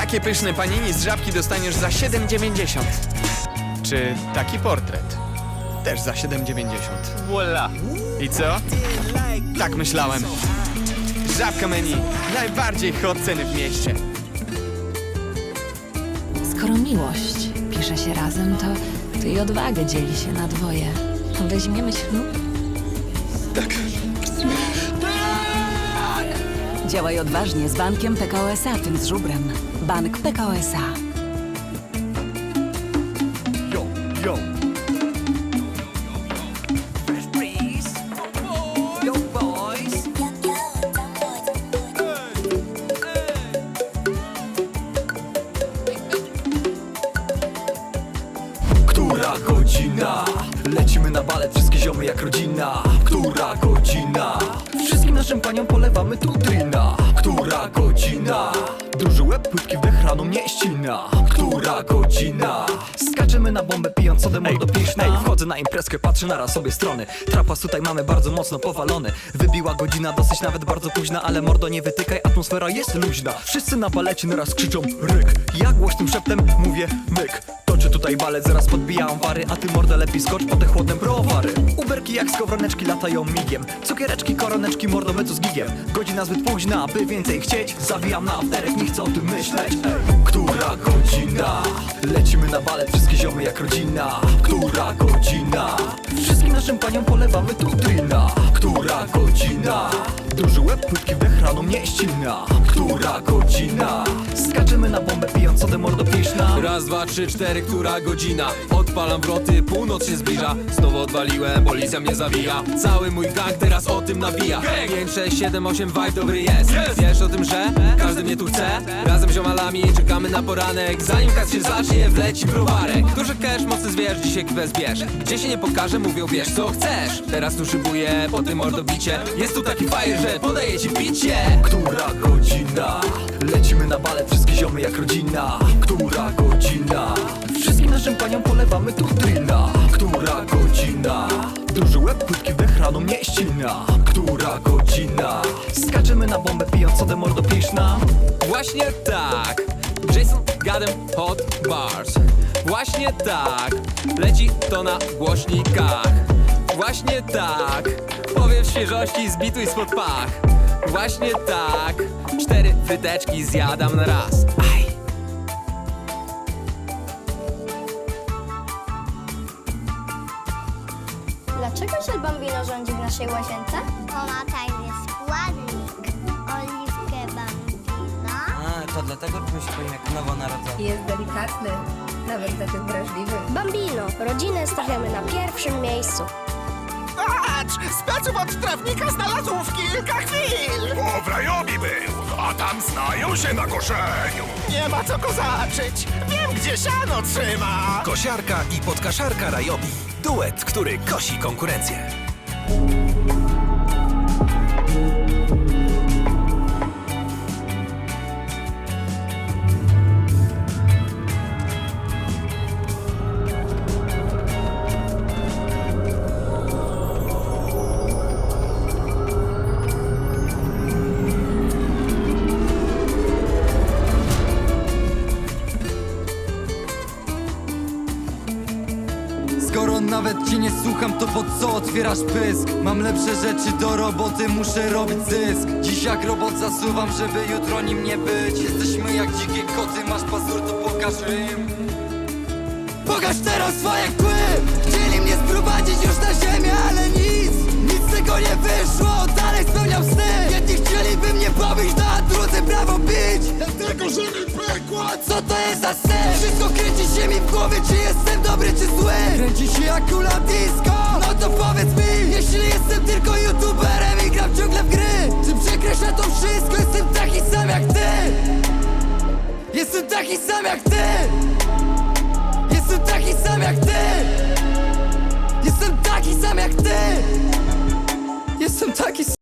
Takie pyszne panini z żabki dostaniesz za 7,90. Czy taki portret? Też za 7,90. Voila! I co? Tak myślałem. Żabka menu. Najbardziej hot ceny w mieście. Skoro miłość pisze się razem, to, to i odwagę dzieli się na dwoje. Weźmiemy ślub? Tak. Działaj odważnie z bankiem PKO SA, tym z żubrem. Bank PKO SA. Yo, yo. Która godzina? Lecimy na balet, wszystkie ziomy jak rodzina Która godzina? Wszystkim naszym paniom polewamy tu drina Która godzina? Duży łeb, płytki wdech, rano mnie ścina Która godzina? Skaczemy na bombę pijąc sodę mordo piękna Ej, wchodzę na imprezkę, patrzę na raz obie strony. Trapas tutaj mamy bardzo mocno powalony. Wybiła godzina, dosyć nawet bardzo późna Ale mordo nie wytykaj, atmosfera jest luźna. Wszyscy na balecie naraz krzyczą ryk. Ja głośnym szeptem mówię myk. Toczę tutaj balet, zaraz podbijam wary A ty mordo lepiej skocz po te chłodne browary. Uberki jak skowroneczki latają migiem. Cukiereczki, koroneczki, mordo my tu z gigiem. Godzina zbyt późna, by więcej chcieć. Zawijam na afterek, nie chcę o tym myśleć. Ej, Która godzina? Lecimy na balet, wszystkie ziomy jak rodzina Która godzina? Wszystkim naszym paniom polewamy tu drina Która godzina? Duży łeb, płytki wdech, rano mnie ścina Która godzina? Skaczemy na bombę pijąc sodę mordo piszna Raz, dwa, trzy, cztery, która godzina? Odpalam wroty, północ się zbliża. Znowu odwaliłem, policja mnie zawija Cały mój gang teraz o tym nawija. 5, 6, 7, 8, vibe dobry jest. Wiesz o tym, że każdy mnie tu chce? Razem z ziomalami czekamy na poranek. Zanim kas się zacznie, wleci browarek Duży cash, mocny zwierz, dzisiaj kwę zbierz Gdzie się nie pokaże, mówią wiesz co chcesz. Teraz tu szybuję po tym mordobicie. Jest tu taki fire, że podaję ci picie. Która godzina? Lecimy na balet, wszystkie ziomy jak rodzina. Która godzina? Wszystkim naszym paniom polewamy tu Która godzina? Duży łeb, płytki wdech, rano Która godzina? Skaczemy na bombę pijąc sodę mordo piszna Właśnie tak. Jason Gadem Hot Bars. Właśnie tak. Leci to na głośnikach Właśnie tak Powiem w świeżości zbituj spod pach Właśnie tak Cztery fryteczki zjadam na raz Aj. Dlaczego żel Bambino rządzi w naszej łazience? Bo ma tajny składnik. Oliwkę Bambino. A, to dlatego czuję się jak nowonarodzony. Jest delikatny, nawet dla tych wrażliwych. Bambino. Rodzinę stawiamy na pierwszym miejscu. Patrz! Speców od trawnika znalazł w kilka chwil! O, w Rajomi był, a tam znają się na koszeniu. Nie ma co go zacząć! Wiem, gdzie siano trzyma! Kosiarka i podkaszarka Rajomi. Duet, który kosi konkurencję. Nawet cię nie słucham, to po co otwierasz pysk? Mam lepsze rzeczy do roboty, muszę robić zysk Dziś jak robot zasuwam, żeby jutro nim nie być. Jesteśmy jak dzikie koty, masz pazur, to pokaż rym Pokaż teraz swoje kły! Chcieli mnie sprowadzić już na ziemię, za sen? Wszystko kręci się mi w głowie, czy jestem dobry, czy zły. Kręci się jak kula disco. No to powiedz mi Jeśli jestem tylko youtuberem i gram ciągle w gry Czy przekreślę to wszystko? Jestem taki sam jak ty. Jestem taki sam jak ty. Jestem taki sam jak ty. Jestem taki sam jak ty. Jestem taki sam